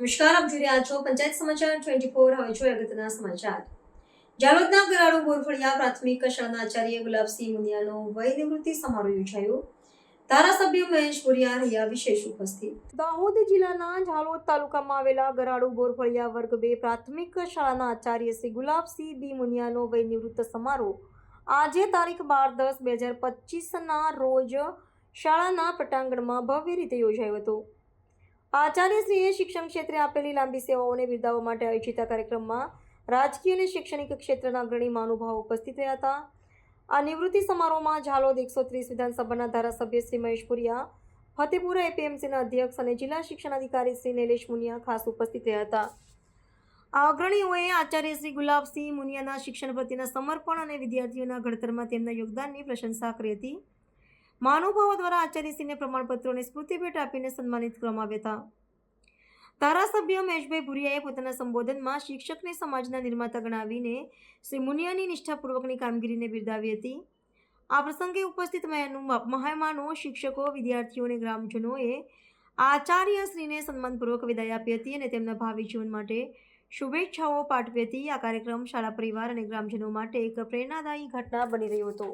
નમસ્કાર, આપ જોઈ રહ્યા છો પંચાયત સમાચાર ટ્વેન્ટી ફોર હવે જોઈએ અગત્યના સમાચાર. જાલોદના ગરાડો, બોરફળિયા, પ્રાથમિક શાળાના આચાર્ય ગુલાબસિંહ મુનિયાનો વય નિવૃત્તિ સમારોહ યોજાયો. ધારાસભ્ય મહેશ રહ્યા વિશેષ ઉપસ્થિત. દાહોદ જિલ્લાના ઝાલોદ તાલુકામાં આવેલા ગરાડુ, બોરફળિયા વર્ગ બે પ્રાથમિક શાળાના આચાર્ય શ્રી ગુલાબસિંહ બી મુનિયાનો વય સમારોહ આજે તારીખ બાર દસ બે હજાર પચીસના રોજ શાળાના પટાંગણમાં ભવ્ય રીતે યોજાયો હતો. આચાર્યશ્રીએ શિક્ષણ ક્ષેત્રે આપેલી લાંબી સેવાઓને બિરદાવવા માટે આયોજિત કાર્યક્રમમાં રાજકીય અને શૈક્ષણિક ક્ષેત્રના અગ્રણી મહાનુભાવો ઉપસ્થિત રહ્યા હતા. આ નિવૃત્તિ સમારોહમાં ઝાલોદ એકસો ત્રીસ વિધાનસભાના ધારાસભ્ય શ્રી મહેશ પુરિયા, ફતેપુરા એપીએમસીના અધ્યક્ષ અને જિલ્લા શિક્ષણ અધિકારી શ્રી નિલેશ મુનિયા ખાસ ઉપસ્થિત રહ્યા હતા. આ અગ્રણીઓએ આચાર્ય શ્રી ગુલાબસિંહ મુનિયાના શિક્ષણ પ્રત્યેના સમર્પણ અને વિદ્યાર્થીઓના ઘડતરમાં તેમના યોગદાનની પ્રશંસા કરી હતી. મહાનુભાવો દ્વારા આચાર્યશ્રીને પ્રમાણપત્રોની અને સ્મૃતિભેટ આપીને સન્માનિત કરવામાં આવ્યા હતા. ધારાસભ્ય મહેશભાઈ ભુરિયાએ પોતાના સંબોધનમાં શિક્ષકને સમાજના નિર્માતા ગણાવીને શ્રી મુનિયાની નિષ્ઠાપૂર્વકની કામગીરીને બિરદાવી હતી. આ પ્રસંગે ઉપસ્થિત મહેમાનો શિક્ષકો, વિદ્યાર્થીઓ અને ગ્રામજનોએ આચાર્યશ્રીને સન્માનપૂર્વક વિદાય આપી હતી અને તેમના ભાવિ જીવન માટે શુભેચ્છાઓ પાઠવી હતી. આ કાર્યક્રમ શાળા પરિવાર અને ગ્રામજનો માટે એક પ્રેરણાદાયી ઘટના બની રહ્યો હતો.